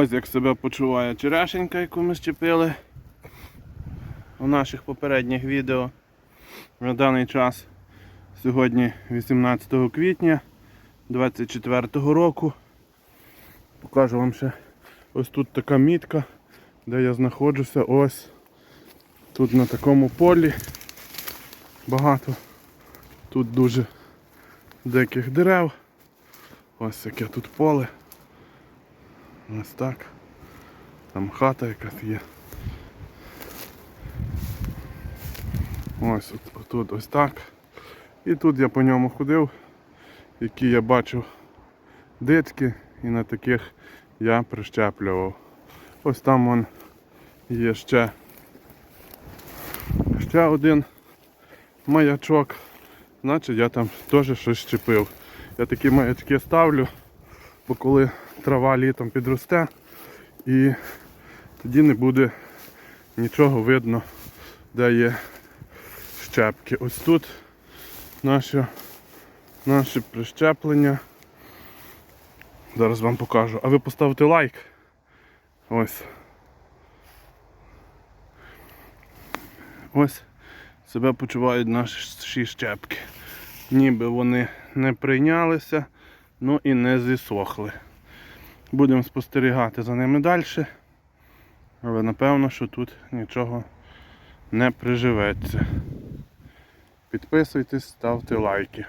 Ось як себе почуває черешенька, яку ми щепили у наших попередніх відео. На даний час сьогодні 18 квітня 24 року. Покажу вам ще ось тут така мітка, де я знаходжуся ось тут на такому полі. Багато. Тут дуже диких дерев. Ось яке тут поле. Ось так. Там хата якась є. Ось тут ось так. І тут я по ньому ходив, які я бачив дитки, і на таких я прищеплював. Ось там вон є ще, ще один маячок. Значить я там теж щось щепив. Я такі маячки ставлю, бо коли трава літом підросте і тоді не буде нічого видно, де є щепки. Ось тут наші, наші прищеплення. Зараз вам покажу. А ви поставте лайк. Ось. Ось себе почувають наші щепки. Ніби вони не прийнялися, ну і не зісохли. Будемо спостерігати за ними далі. Але напевно, що тут нічого не приживеться. Підписуйтесь, ставте лайки.